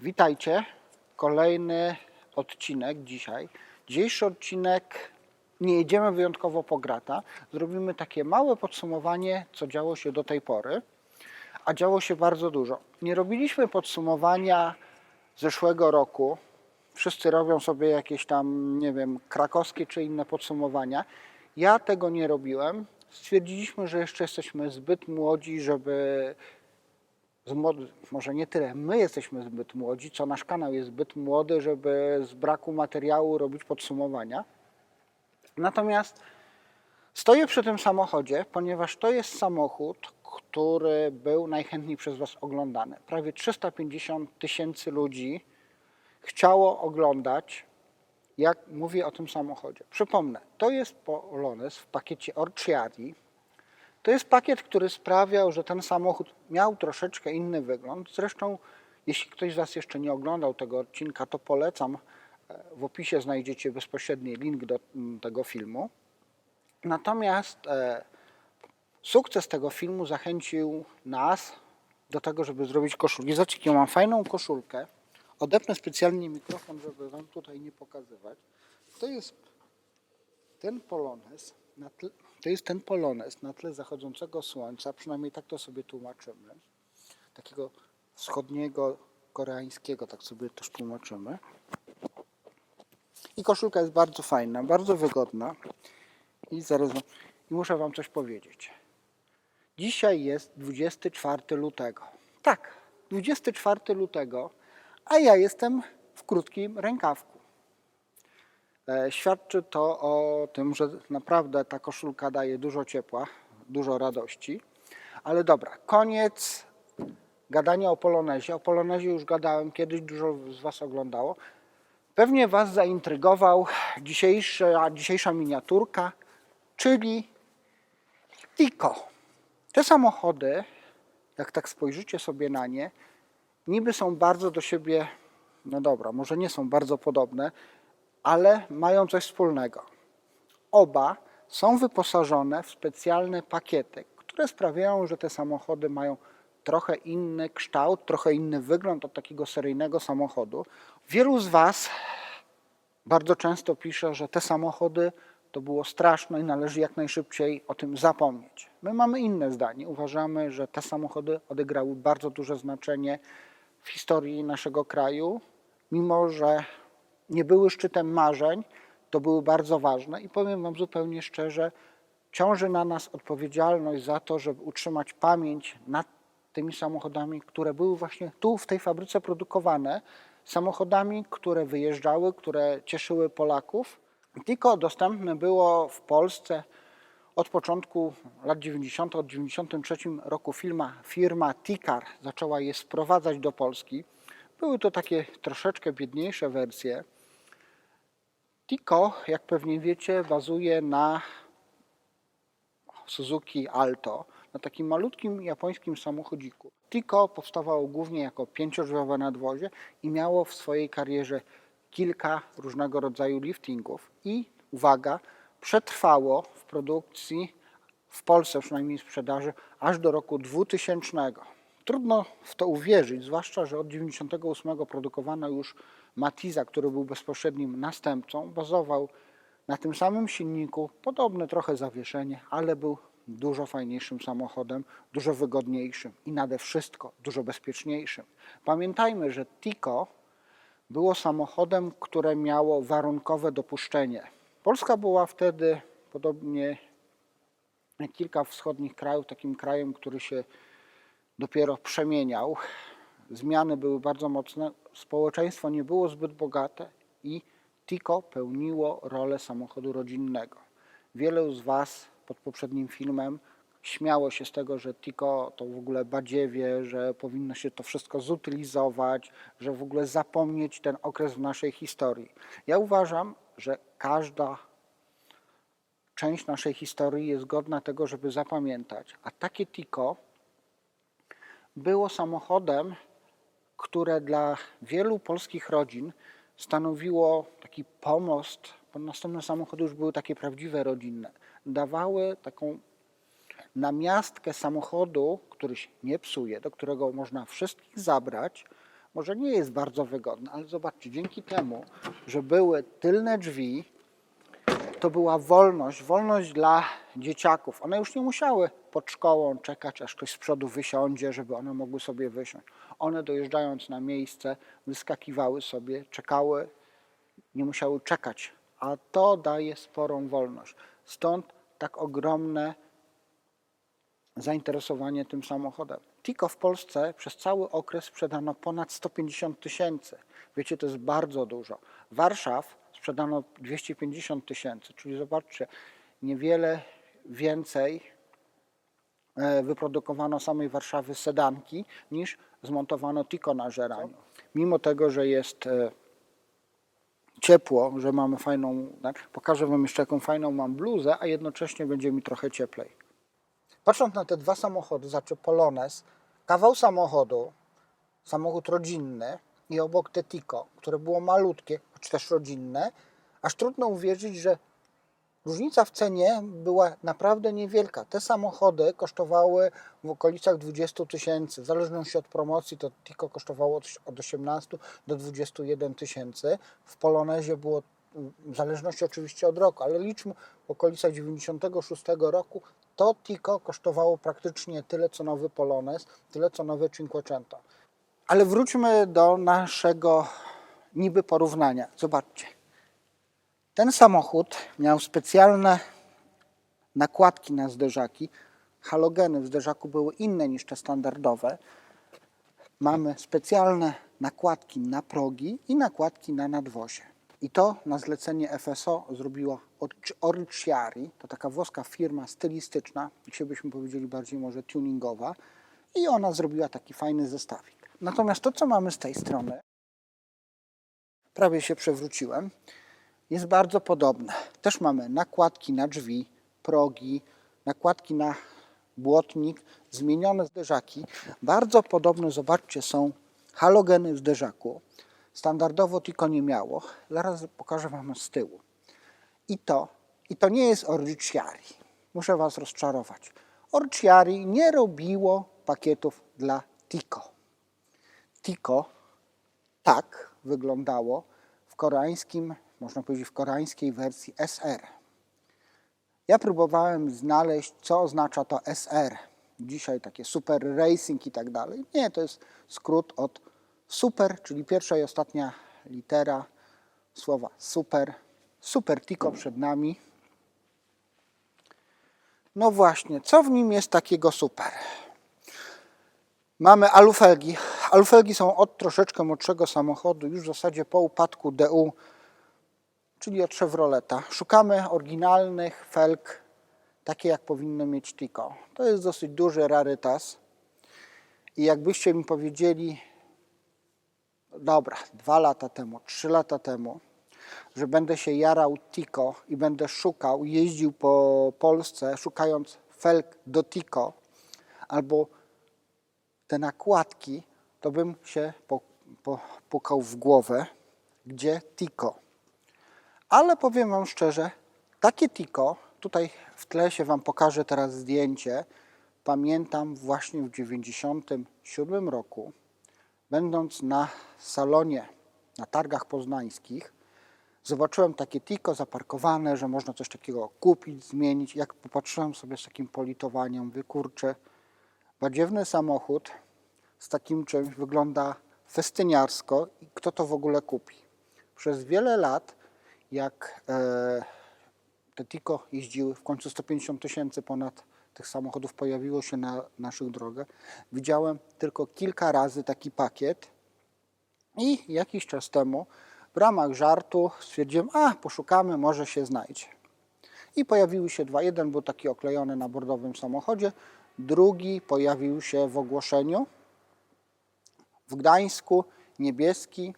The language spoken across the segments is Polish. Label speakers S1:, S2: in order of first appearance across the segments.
S1: Witajcie. Kolejny odcinek dzisiaj. Dzisiejszy odcinek nie jedziemy wyjątkowo po grata. Zrobimy takie małe podsumowanie, co działo się do tej pory. A działo się bardzo dużo. Nie robiliśmy podsumowania zeszłego roku. Wszyscy robią sobie jakieś tam, nie wiem, krakowskie czy inne podsumowania. Ja tego nie robiłem. Stwierdziliśmy, że jeszcze jesteśmy zbyt młodzi, żeby może nie tyle, my jesteśmy zbyt młodzi, co nasz kanał jest zbyt młody, żeby z braku materiału robić podsumowania. Natomiast stoję przy tym samochodzie, ponieważ to jest samochód, który był najchętniej przez Was oglądany. Prawie 350 tysięcy ludzi chciało oglądać, jak mówię o tym samochodzie. Przypomnę, to jest Polones w pakiecie Orciadi, to jest pakiet, który sprawiał, że ten samochód miał troszeczkę inny wygląd. Zresztą, jeśli ktoś z Was jeszcze nie oglądał tego odcinka, to polecam. W opisie znajdziecie bezpośredni link do mm, tego filmu. Natomiast e, sukces tego filmu zachęcił nas do tego, żeby zrobić koszulki. Zobaczcie, jaką mam fajną koszulkę. Odepnę specjalnie mikrofon, żeby Wam tutaj nie pokazywać. To jest ten polones, na tle, to jest ten polones na tle zachodzącego słońca, przynajmniej tak to sobie tłumaczymy. Takiego wschodniego, koreańskiego, tak sobie też tłumaczymy. I koszulka jest bardzo fajna, bardzo wygodna. I zaraz i muszę Wam coś powiedzieć. Dzisiaj jest 24 lutego. Tak, 24 lutego, a ja jestem w krótkim rękawku. E, Świadczy to o tym, że naprawdę ta koszulka daje dużo ciepła, dużo radości. Ale dobra, koniec gadania o Polonezie. O Polonezie już gadałem kiedyś, dużo z Was oglądało. Pewnie Was zaintrygował dzisiejsza, dzisiejsza miniaturka, czyli Tico. Te samochody, jak tak spojrzycie sobie na nie, niby są bardzo do siebie, no dobra, może nie są bardzo podobne, ale mają coś wspólnego. Oba są wyposażone w specjalne pakiety, które sprawiają, że te samochody mają trochę inny kształt, trochę inny wygląd od takiego seryjnego samochodu. Wielu z Was bardzo często pisze, że te samochody to było straszne i należy jak najszybciej o tym zapomnieć. My mamy inne zdanie. Uważamy, że te samochody odegrały bardzo duże znaczenie w historii naszego kraju, mimo że nie były szczytem marzeń, to były bardzo ważne i powiem Wam zupełnie szczerze, ciąży na nas odpowiedzialność za to, żeby utrzymać pamięć nad tymi samochodami, które były właśnie tu w tej fabryce produkowane, samochodami, które wyjeżdżały, które cieszyły Polaków. Tylko dostępne było w Polsce od początku lat 90., od 93 roku firma, firma Tikar zaczęła je sprowadzać do Polski. Były to takie troszeczkę biedniejsze wersje. Tico, jak pewnie wiecie, bazuje na Suzuki Alto, na takim malutkim japońskim samochodziku. Tico powstawało głównie jako pięciodrzwiowe nadwozie i miało w swojej karierze kilka różnego rodzaju liftingów i, uwaga, przetrwało w produkcji, w Polsce przynajmniej sprzedaży, aż do roku 2000. Trudno w to uwierzyć, zwłaszcza, że od 98 produkowano już Matiza, który był bezpośrednim następcą, bazował na tym samym silniku, podobne trochę zawieszenie, ale był dużo fajniejszym samochodem, dużo wygodniejszym i nade wszystko dużo bezpieczniejszym. Pamiętajmy, że Tico było samochodem, które miało warunkowe dopuszczenie. Polska była wtedy, podobnie jak kilka wschodnich krajów, takim krajem, który się dopiero przemieniał. Zmiany były bardzo mocne, społeczeństwo nie było zbyt bogate i Tico pełniło rolę samochodu rodzinnego. Wielu z Was pod poprzednim filmem śmiało się z tego, że Tico to w ogóle badziewie, że powinno się to wszystko zutylizować, że w ogóle zapomnieć ten okres w naszej historii. Ja uważam, że każda część naszej historii jest godna tego, żeby zapamiętać. A takie Tico było samochodem, które dla wielu polskich rodzin stanowiło taki pomost, bo następne samochody już były takie prawdziwe rodzinne. Dawały taką namiastkę samochodu, który się nie psuje, do którego można wszystkich zabrać, może nie jest bardzo wygodna, ale zobaczcie, dzięki temu, że były tylne drzwi, to była wolność, wolność dla dzieciaków. One już nie musiały pod szkołą czekać, aż ktoś z przodu wysiądzie, żeby one mogły sobie wysiąść. One dojeżdżając na miejsce, wyskakiwały sobie, czekały, nie musiały czekać, a to daje sporą wolność. Stąd tak ogromne zainteresowanie tym samochodem. Tiko w Polsce przez cały okres sprzedano ponad 150 tysięcy. Wiecie, to jest bardzo dużo. Warszaw sprzedano 250 tysięcy, czyli zobaczcie, niewiele więcej e, wyprodukowano samej Warszawy sedanki niż zmontowano Tiko na żeraniu. Mimo tego, że jest e, ciepło, że mamy fajną, tak, pokażę Wam jeszcze jaką fajną mam bluzę, a jednocześnie będzie mi trochę cieplej. Patrząc na te dwa samochody, znaczy Polones, kawał samochodu, samochód rodzinny i obok te Tico, które było malutkie, choć też rodzinne, aż trudno uwierzyć, że różnica w cenie była naprawdę niewielka. Te samochody kosztowały w okolicach 20 tysięcy. W zależności od promocji to Tico kosztowało od- od 18 do 21 tysięcy. W Polonezie było, w zależności oczywiście od roku, ale liczmy w okolicach 96 roku, to Tico kosztowało praktycznie tyle co nowy Polonez, tyle co nowe Cinquecento. Ale wróćmy do naszego niby porównania. Zobaczcie. Ten samochód miał specjalne nakładki na zderzaki. Halogeny w zderzaku były inne niż te standardowe. Mamy specjalne nakładki na progi i nakładki na nadwozie. I to na zlecenie FSO zrobiła Orci- Orciari, to taka włoska firma stylistyczna, dzisiaj byśmy powiedzieli bardziej może tuningowa. I ona zrobiła taki fajny zestawik. Natomiast to, co mamy z tej strony, prawie się przewróciłem, jest bardzo podobne. Też mamy nakładki na drzwi, progi, nakładki na błotnik, zmienione zderzaki. Bardzo podobne, zobaczcie, są halogeny w zderzaku. Standardowo Tico nie miało. Zaraz pokażę Wam z tyłu. I to, i to nie jest Orciari. Muszę Was rozczarować. Orciari nie robiło pakietów dla Tico. Tico tak wyglądało w koreańskim, można powiedzieć w koreańskiej wersji SR. Ja próbowałem znaleźć, co oznacza to SR. Dzisiaj takie super racing i tak dalej. Nie, to jest skrót od super, czyli pierwsza i ostatnia litera słowa super. Super Tico przed nami. No właśnie, co w nim jest takiego super? Mamy alufelgi. Alufelgi są od troszeczkę młodszego samochodu, już w zasadzie po upadku DU, czyli od Chevroleta. Szukamy oryginalnych felg, takie jak powinno mieć Tico. To jest dosyć duży rarytas. I jakbyście mi powiedzieli, dobra, dwa lata temu, trzy lata temu, że będę się jarał Tico i będę szukał, jeździł po Polsce, szukając felg do Tico, albo te nakładki, to bym się po, pukał w głowę, gdzie Tico. Ale powiem Wam szczerze, takie Tico, tutaj w tle się Wam pokażę teraz zdjęcie, pamiętam właśnie w 97 roku, będąc na salonie na targach poznańskich, zobaczyłem takie Tico zaparkowane, że można coś takiego kupić, zmienić. Jak popatrzyłem sobie z takim politowaniem, mówię, kurczę, badziewny samochód z takim czymś wygląda festyniarsko i kto to w ogóle kupi? Przez wiele lat, jak e, te Tico jeździły, w końcu 150 tysięcy ponad tych samochodów pojawiło się na naszych drogach, widziałem tylko kilka razy taki pakiet i jakiś czas temu w ramach żartu stwierdziłem, a poszukamy, może się znajdzie. I pojawiły się dwa. Jeden był taki oklejony na bordowym samochodzie, drugi pojawił się w ogłoszeniu w Gdańsku, niebieski.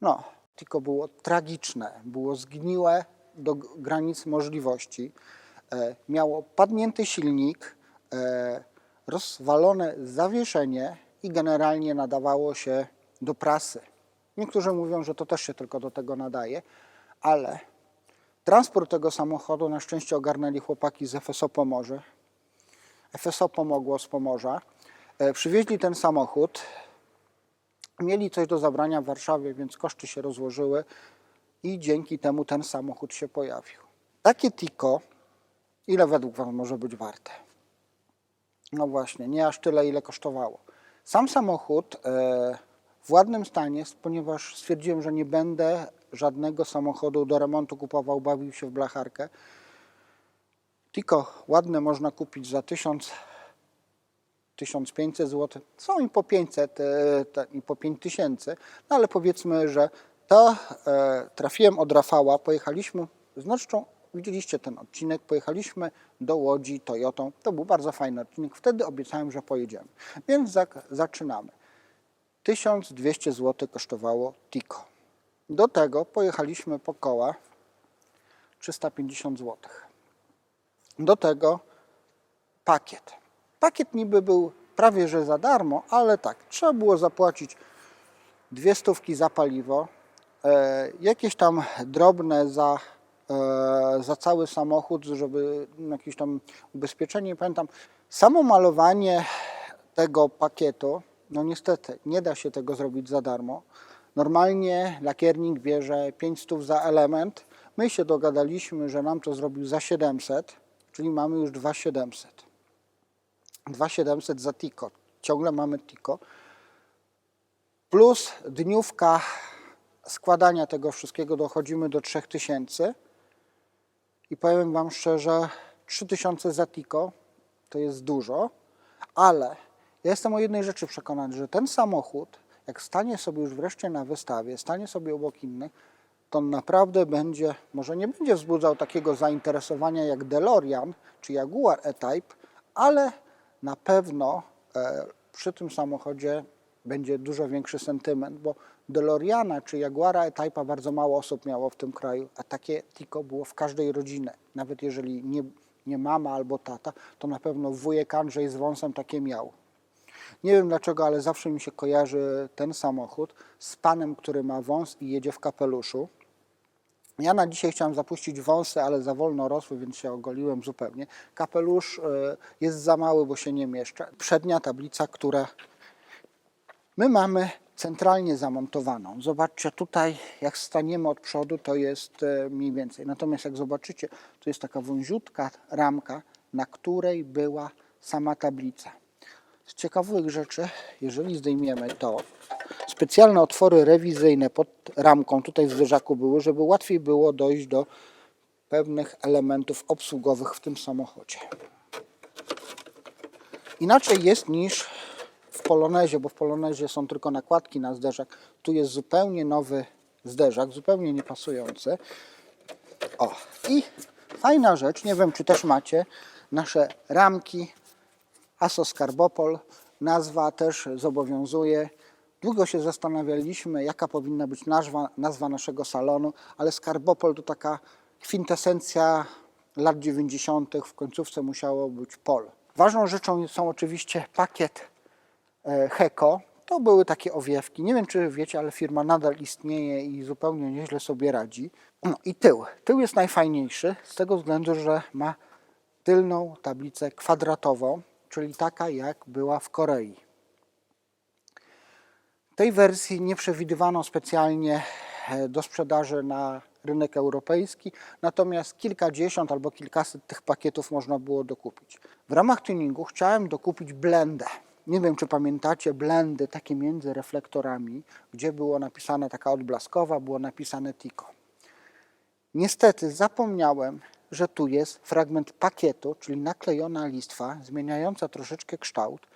S1: No, tylko było tragiczne, było zgniłe do granic możliwości. E, miało padnięty silnik, e, rozwalone zawieszenie i generalnie nadawało się do prasy. Niektórzy mówią, że to też się tylko do tego nadaje, ale transport tego samochodu na szczęście ogarnęli chłopaki z FSO Pomorze. FSO pomogło z Pomorza. E, Przywieźli ten samochód Mieli coś do zabrania w Warszawie, więc koszty się rozłożyły i dzięki temu ten samochód się pojawił. Takie Tico, ile według Was może być warte? No właśnie, nie aż tyle, ile kosztowało. Sam samochód e, w ładnym stanie, ponieważ stwierdziłem, że nie będę żadnego samochodu do remontu kupował, bawił się w blacharkę. Tico ładne można kupić za 1000 1500 zł, są i po 500, e, i po 5000, no ale powiedzmy, że to e, trafiłem od Rafała, pojechaliśmy, zresztą widzieliście ten odcinek, pojechaliśmy do Łodzi Toyotą, to był bardzo fajny odcinek, wtedy obiecałem, że pojedziemy, więc zaczynamy. 1200 zł kosztowało Tico. Do tego pojechaliśmy po koła 350 zł. Do tego pakiet. Pakiet niby był prawie że za darmo, ale tak, trzeba było zapłacić dwie stówki za paliwo, e, jakieś tam drobne za, e, za cały samochód, żeby jakieś tam ubezpieczenie, pamiętam. Samo malowanie tego pakietu, no niestety nie da się tego zrobić za darmo. Normalnie lakiernik bierze 500 za element. My się dogadaliśmy, że nam to zrobił za 700, czyli mamy już 2700. 2700 za Tico. Ciągle mamy Tico. Plus dniówka składania tego wszystkiego dochodzimy do 3000. I powiem Wam szczerze, 3000 za Tico to jest dużo, ale ja jestem o jednej rzeczy przekonany, że ten samochód, jak stanie sobie już wreszcie na wystawie, stanie sobie obok innych, to naprawdę będzie, może nie będzie wzbudzał takiego zainteresowania jak DeLorean czy Jaguar E-Type, ale na pewno e, przy tym samochodzie będzie dużo większy sentyment, bo DeLoreana czy Jaguara E-Type'a bardzo mało osób miało w tym kraju, a takie Tico było w każdej rodzinie. Nawet jeżeli nie, nie mama albo tata, to na pewno wujek Andrzej z wąsem takie miał. Nie wiem dlaczego, ale zawsze mi się kojarzy ten samochód z panem, który ma wąs i jedzie w kapeluszu. Ja na dzisiaj chciałem zapuścić wąsy, ale za wolno rosły, więc się ogoliłem zupełnie. Kapelusz e, jest za mały, bo się nie mieszczę. Przednia tablica, która my mamy centralnie zamontowaną. Zobaczcie tutaj, jak staniemy od przodu, to jest e, mniej więcej. Natomiast jak zobaczycie, to jest taka wąziutka ramka, na której była sama tablica. Z ciekawych rzeczy, jeżeli zdejmiemy to, specjalne otwory rewizyjne pod ramką tutaj w zderzaku były, żeby łatwiej było dojść do pewnych elementów obsługowych w tym samochodzie. Inaczej jest niż w Polonezie, bo w Polonezie są tylko nakładki na zderzak. Tu jest zupełnie nowy zderzak, zupełnie niepasujący. O, i fajna rzecz, nie wiem czy też macie, nasze ramki Asos Carbopol. Nazwa też zobowiązuje. Długo się zastanawialiśmy, jaka powinna być nazwa, nazwa naszego salonu, ale Skarbopol to taka kwintesencja lat 90. W końcówce musiało być pol. Ważną rzeczą są oczywiście pakiet e, Heko. To były takie owiewki. Nie wiem, czy wiecie, ale firma nadal istnieje i zupełnie nieźle sobie radzi. No i tył. Tył jest najfajniejszy z tego względu, że ma tylną tablicę kwadratową, czyli taka jak była w Korei. Tej wersji nie przewidywano specjalnie e, do sprzedaży na rynek europejski, natomiast kilkadziesiąt albo kilkaset tych pakietów można było dokupić. W ramach tuningu chciałem dokupić blendę. Nie wiem, czy pamiętacie blendy takie między reflektorami, gdzie było napisane taka odblaskowa, było napisane Tico. Niestety zapomniałem, że tu jest fragment pakietu, czyli naklejona listwa, zmieniająca troszeczkę kształt.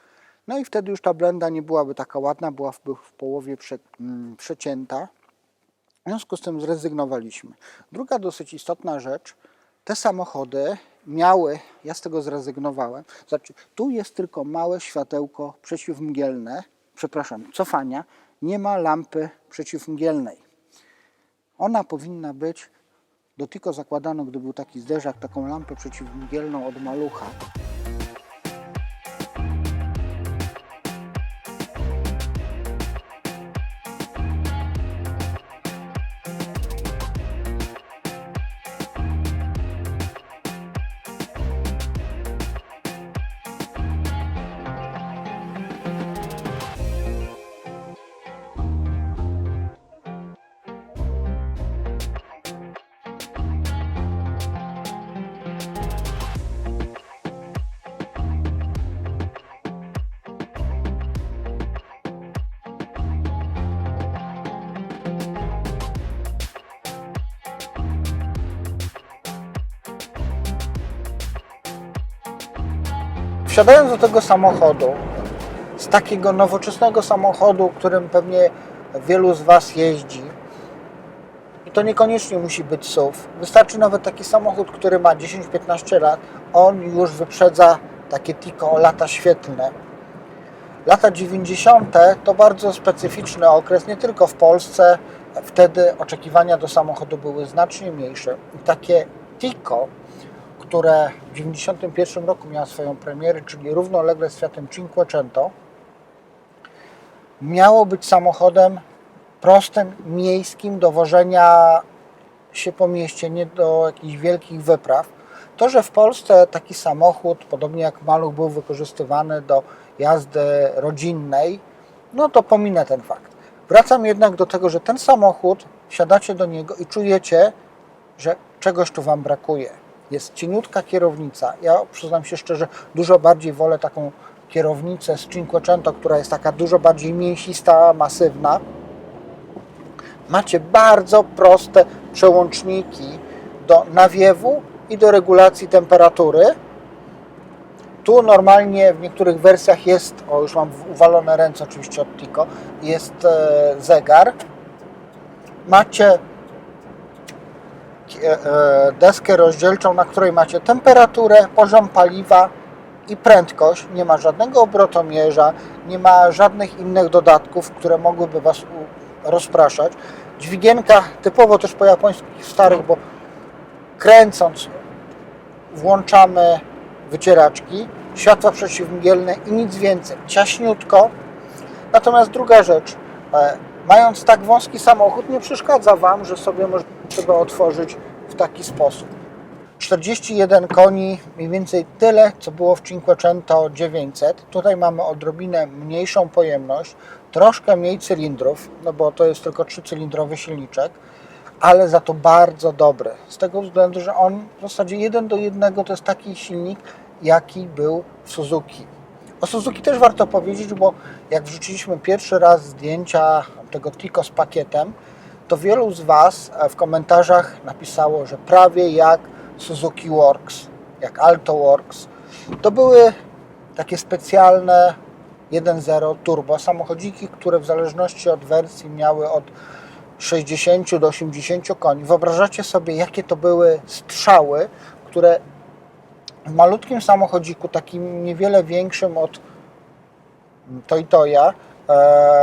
S1: No i wtedy już ta blenda nie byłaby taka ładna, była w, w połowie prze, mm, przecięta. W związku z tym zrezygnowaliśmy. Druga dosyć istotna rzecz, te samochody miały, ja z tego zrezygnowałem, znaczy tu jest tylko małe światełko przeciwmgielne, przepraszam, cofania, nie ma lampy przeciwmgielnej. Ona powinna być, do tylko zakładano, gdy był taki zderzak, taką lampę przeciwmgielną od malucha. Wsiadając do tego samochodu, z takiego nowoczesnego samochodu, którym pewnie wielu z Was jeździ, i to niekoniecznie musi być SUV, wystarczy nawet taki samochód, który ma 10-15 lat, on już wyprzedza takie Tico lata świetlne. Lata 90. to bardzo specyficzny okres, nie tylko w Polsce. Wtedy oczekiwania do samochodu były znacznie mniejsze. I takie Tico, które w 91 roku miało swoją premierę, czyli równolegle z Fiatem Cinquecento, miało być samochodem prostym, miejskim, do wożenia się po mieście, nie do jakichś wielkich wypraw. To, że w Polsce taki samochód, podobnie jak Maluch, był wykorzystywany do jazdy rodzinnej, no to pominę ten fakt. Wracam jednak do tego, że ten samochód, siadacie do niego i czujecie, że czegoś tu Wam brakuje. Jest cieniutka kierownica. Ja przyznam się szczerze, dużo bardziej wolę taką kierownicę z Cinquecento, która jest taka dużo bardziej mięsista, masywna. Macie bardzo proste przełączniki do nawiewu i do regulacji temperatury. Tu normalnie w niektórych wersjach jest, o już mam uwalone ręce oczywiście od Tico, jest e, zegar. Macie deskę rozdzielczą, na której macie temperaturę, poziom paliwa i prędkość. Nie ma żadnego obrotomierza, nie ma żadnych innych dodatków, które mogłyby Was rozpraszać. Dźwigienka typowo też po japońskich starych, bo kręcąc włączamy wycieraczki, światła przeciwmgielne i nic więcej. Ciaśniutko. Natomiast druga rzecz, e, mając tak wąski samochód, nie przeszkadza Wam, że sobie możecie go otworzyć w taki sposób. 41 koni, mniej więcej tyle, co było w Cinquecento 900. Tutaj mamy odrobinę mniejszą pojemność, troszkę mniej cylindrów, no bo to jest tylko trzycylindrowy silniczek, ale za to bardzo dobry. Z tego względu, że on w zasadzie jeden do jednego to jest taki silnik, jaki był w Suzuki. O Suzuki też warto powiedzieć, bo jak wrzuciliśmy pierwszy raz zdjęcia tego Tico z pakietem, to wielu z Was e, w komentarzach napisało, że prawie jak Suzuki Works, jak Alto Works. To były takie specjalne 1.0 turbo samochodziki, które w zależności od wersji miały od 60 do 80 koni. Wyobrażacie sobie, jakie to były strzały, które w malutkim samochodziku, takim niewiele większym od Toyota, e,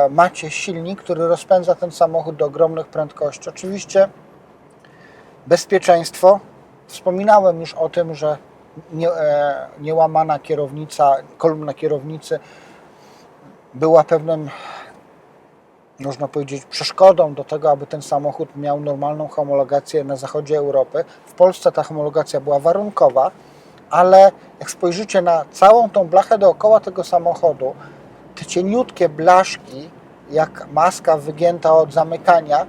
S1: macie silnik, który rozpędza ten samochód do ogromnych prędkości. Oczywiście bezpieczeństwo. Wspominałem już o tym, że e, niełamana kierownica, kolumna kierownicy była pewnym, można powiedzieć, przeszkodą do tego, aby ten samochód miał normalną homologację na zachodzie Europy. W Polsce ta homologacja była warunkowa, ale jak spojrzycie na całą tą blachę dookoła tego samochodu, cieniutkie blaszki, jak maska wygięta od zamykania,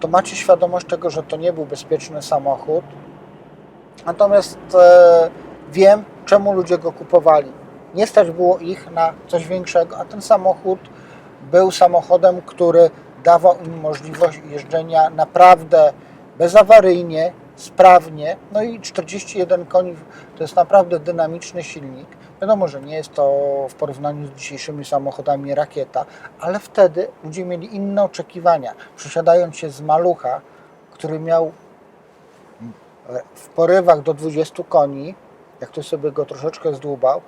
S1: to macie świadomość tego, że to nie był bezpieczny samochód. Natomiast e, wiem, czemu ludzie go kupowali. Nie stać było ich na coś większego, a ten samochód był samochodem, który dawał im możliwość jeżdżenia naprawdę bezawaryjnie, sprawnie. No i 41 koni to jest naprawdę dynamiczny silnik. Wiadomo, że nie jest to w porównaniu z dzisiejszymi samochodami rakieta, ale wtedy ludzie mieli inne oczekiwania. Przesiadając się z malucha, który miał w porywach do 20 koni, jak ktoś sobie go troszeczkę zdłubał,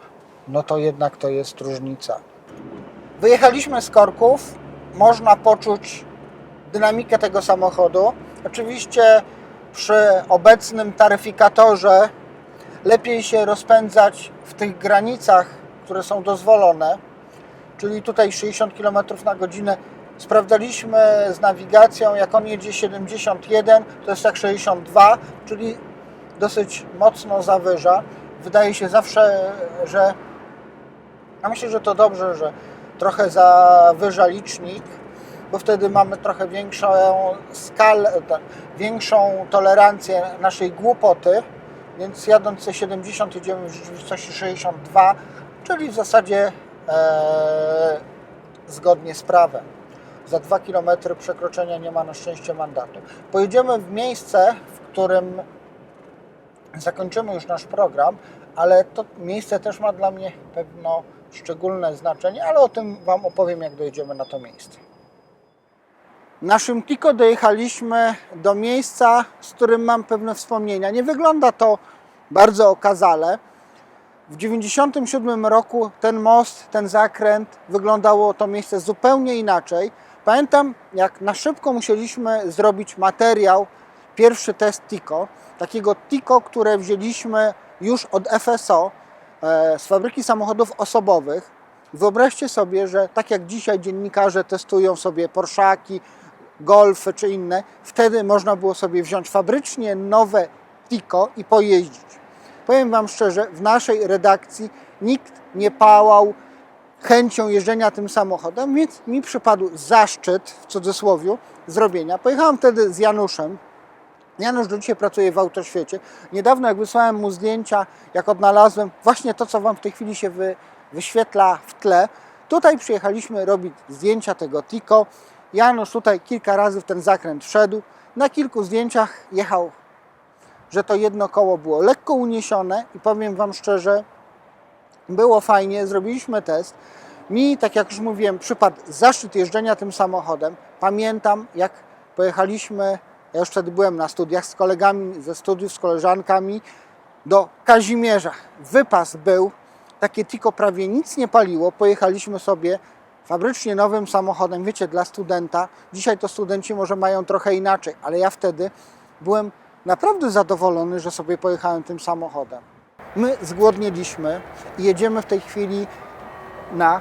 S1: no to jednak to jest różnica. Wyjechaliśmy z korków, można poczuć dynamikę tego samochodu. Oczywiście przy obecnym taryfikatorze lepiej się rozpędzać w tych granicach, które są dozwolone, czyli tutaj 60 km na godzinę. Sprawdzaliśmy z nawigacją, jak on jedzie 71, to jest jak 62, czyli dosyć mocno zawyża. Wydaje się zawsze, że ja myślę, że to dobrze, że trochę zawyża licznik, bo wtedy mamy trochę większą skalę, większą tolerancję naszej głupoty, więc jadąc ze 70 jedziemy w rzeczywistości 62, czyli w zasadzie e, zgodnie z prawem. Za 2 km przekroczenia nie ma na szczęście mandatu. Pojedziemy w miejsce, w którym zakończymy już nasz program, ale to miejsce też ma dla mnie pewno szczególne znaczenie, ale o tym Wam opowiem, jak dojedziemy na to miejsce. Naszym Tiko dojechaliśmy do miejsca, z którym mam pewne wspomnienia. Nie wygląda to bardzo okazale. W 1997 roku ten most, ten zakręt, wyglądało to miejsce zupełnie inaczej. Pamiętam, jak na szybko musieliśmy zrobić materiał, pierwszy test TICO, takiego TICO, które wzięliśmy już od FSO, e, z fabryki samochodów osobowych. Wyobraźcie sobie, że tak jak dzisiaj dziennikarze testują sobie Porszaki, Golfy czy inne, wtedy można było sobie wziąć fabrycznie nowe TICO i pojeździć. Powiem Wam szczerze, w naszej redakcji nikt nie pałał chęcią jeżdżenia tym samochodem, więc mi przypadł zaszczyt, w cudzysłowie, zrobienia. Pojechałem wtedy z Januszem. Janusz do dzisiaj pracuje w Autoświecie. Niedawno, jak wysłałem mu zdjęcia, jak odnalazłem właśnie to, co Wam w tej chwili się wy, wyświetla w tle, tutaj przyjechaliśmy robić zdjęcia tego Tico. Janusz tutaj kilka razy w ten zakręt wszedł. Na kilku zdjęciach jechał że to jedno koło było lekko uniesione i powiem Wam szczerze, było fajnie, zrobiliśmy test. Mi, tak jak już mówiłem, przypadł zaszczyt jeżdżenia tym samochodem. Pamiętam, jak pojechaliśmy, ja już wtedy byłem na studiach z kolegami ze studiów, z koleżankami do Kazimierza. Wypas był, takie tiko prawie nic nie paliło. Pojechaliśmy sobie fabrycznie nowym samochodem, wiecie, dla studenta. Dzisiaj to studenci może mają trochę inaczej, ale ja wtedy byłem naprawdę zadowolony, że sobie pojechałem tym samochodem. My zgłodnieliśmy i jedziemy w tej chwili na,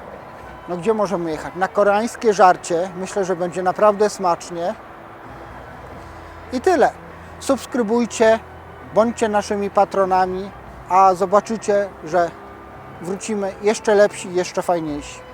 S1: no gdzie możemy jechać? Na koreańskie żarcie. Myślę, że będzie naprawdę smacznie. I tyle. Subskrybujcie, bądźcie naszymi patronami, a zobaczycie, że wrócimy jeszcze lepsi, jeszcze fajniejsi.